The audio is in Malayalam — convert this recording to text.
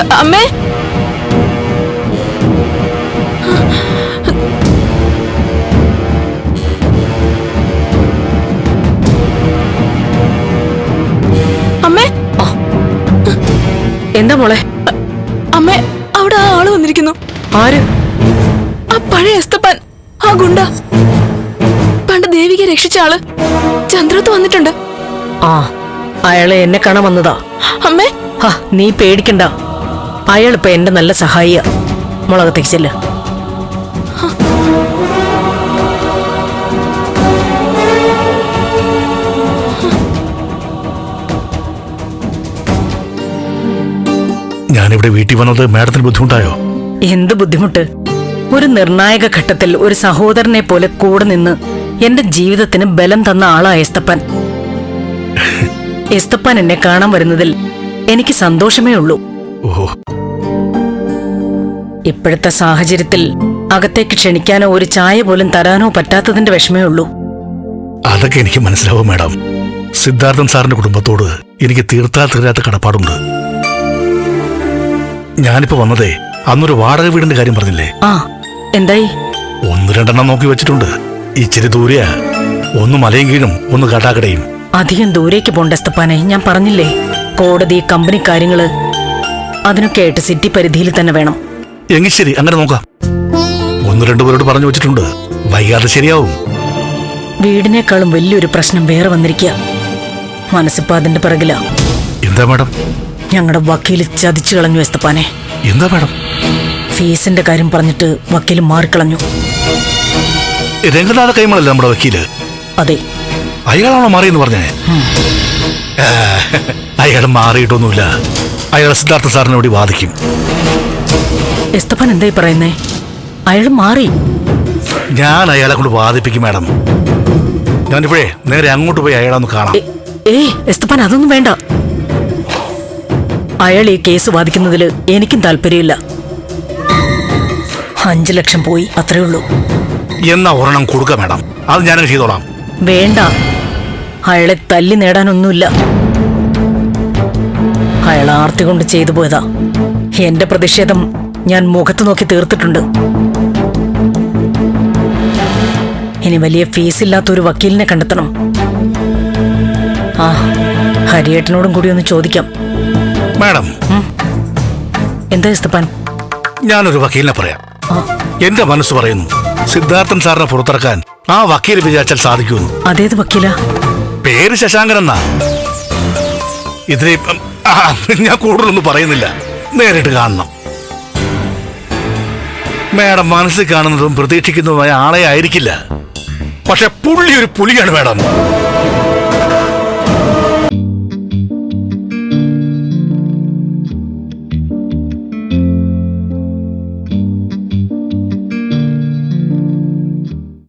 അമ്മേ? അമ്മേ? എന്താ മോളെ? അമ്മേ അവിടെ ആ ആൾ വന്നിരിക്കുന്നു. ആര്? ആ പഴയ എസ്തപ്പാൻ ആ ഗുണ്ട. പണ്ട് ദേവികയെ രക്ഷിച്ച ആൾ ചന്ദ്രത്ത് വന്നിട്ടുണ്ട്. ആ അയാളെ എന്നെ കാണാൻ വന്നതാ. അമ്മേ? ആ നീ പേടിക്കണ്ട. അയാൾ ഇപ്പൊ എന്റെ നല്ല സഹായിയ. മുളകത്തേക്ക് ചെല്ല ഞാനിവിടെ വീട്ടിൽ വന്നത് മാഡത്തിന് ബുദ്ധിമുട്ടായോ? എന്ത് ബുദ്ധിമുട്ട്? ഒരു നിർണായക ഘട്ടത്തിൽ ഒരു സഹോദരനെ പോലെ കൂടെ നിന്ന് എന്റെ ജീവിതത്തിന് ബലം തന്ന ആളാ എസ്തപ്പൻ. എസ്തപ്പൻ എന്നെ കാണാൻ വരുന്നതിൽ എനിക്ക് സന്തോഷമേ ഉള്ളൂ. ഓഹോ. ഇപ്പോഴത്തെ സാഹചര്യത്തിൽ അകത്തേക്ക് ക്ഷണിക്കാനോ ഒരു ചായ പോലും തരാനോ പറ്റാത്തതിന്റെ വിഷമേ ഉള്ളൂ. അതൊക്കെ എനിക്ക് മനസ്സിലാവും മാഡം. സിദ്ധാർത്ഥൻ സാറിന്റെ കുടുംബത്തോട് എനിക്ക് തീർത്താൽ തീരാത്ത കടപ്പാടുണ്ട്. ഞാനിപ്പോ വന്നതേ അന്നൊരു വാടക വീടിന്റെ കാര്യം പറഞ്ഞില്ലേ? ആ എന്തായി? ഒന്ന് രണ്ടെണ്ണം നോക്കി വെച്ചിട്ടുണ്ട്. ഇച്ചിരി ദൂരെയാ. ഒന്ന് മലയും കീഴും ഒന്ന് കടാകടയും അധികം ദൂരേക്ക് പോണ്ടസ്തപ്പാനെ ഞാൻ പറഞ്ഞില്ലേ? കോടതി കമ്പനി കാര്യങ്ങൾ അതിനൊക്കെ ആയിട്ട് സിറ്റി പരിധിയിൽ തന്നെ വേണം. എങ്കിൽ ശരി അങ്ങനെ നോക്കാം. ഒന്ന് രണ്ടു പേരോട് പറഞ്ഞു വെച്ചിട്ടുണ്ട്. വൈകാതെ ശരിയാവും. വീടിനേക്കാളും വലിയൊരു പ്രശ്നം വേറെ വന്നിരിക്കുക മനസ്സിപ്പോ അതിന്റെ പിറകിലാ. എന്താ മാഡം? ഞങ്ങളുടെ വക്കീൽ ചതിച്ചു കളഞ്ഞു എസ്തപ്പാനെ. എന്താ മാഡം? ഫീസിന്റെ കാര്യം പറഞ്ഞിട്ട് വക്കീൽ മാറിക്കളഞ്ഞു. രംഗനാഥ കൈമളല്ലേ നമ്മുടെ വക്കീൽ? അതെ. അയാളാണോ മാറിയെന്ന് പറഞ്ഞേ? അയാൾ മാറിയിട്ടൊന്നുമില്ല. അയാൾ സിദ്ധാർത്ഥ സാറിനോട് വാദിക്കും. എസ്തപ്പാൻ എന്തായി പറയുന്നേ? അയാൾ മാറി. ഞാൻ അയാളെ കൊണ്ട് വാദിപ്പിക്കും മാഡം. ഞാനിപ്പോഴേ നേരെ അങ്ങോട്ട് പോയി അയാളെ ഒന്ന് കാണാം. ഏ എസ്തപ്പൻ അതൊന്നും വേണ്ട. അയാൾ ഈ കേസ് വാദിക്കുന്നതിൽ എനിക്കും താല്പര്യമില്ല. അഞ്ചു ലക്ഷം പോയി അത്രേ ഉള്ളൂ. എന്നാ ഒരെണ്ണം കൊടുക്ക മാഡം. അത് ഞാനങ്ങ് ചെയ്തോളാം. വേണ്ട. അയാളെ തല്ലി നേടാനൊന്നുമില്ല. അയാൾ ആർത്തി കൊണ്ട് ചെയ്തു പോയതാ. എന്റെ പ്രതിഷേധം ഞാൻ മുഖത്ത് നോക്കി തീർത്തിട്ടുണ്ട്. ഇനി വലിയ ഫീസ് ഇല്ലാത്ത ഒരു വക്കീലിനെ കണ്ടെത്തണം. ആ ഹരിയേട്ടനോടും കൂടി ഒന്ന് ചോദിക്കാം. മാഡം. എന്താ ഇസ്തപ്പാൻ? ഞാനൊരു വക്കീലിനെ പറയാം. എന്റെ മനസ്സ് പറയുന്നു സിദ്ധാർത്ഥൻ സാറിനെ പുറത്തിറക്കാൻ ആ വക്കീൽ വിചാരിച്ചാൽ സാധിക്കുന്നു അതേത് വക്കീലാ? പേര് ശശാങ്കൻ എന്നാ? ഇതിനെ ഞാൻ കൂടുതലൊന്നും പറയുന്നില്ല. നേരിട്ട് കാണണം. മാഡം മനസ്സിൽ കാണുന്നതും പ്രതീക്ഷിക്കുന്നതുമായ ആളെ ആയിരിക്കില്ല. പക്ഷെ പുള്ളി ഒരു പുലിയാണ് മാഡം.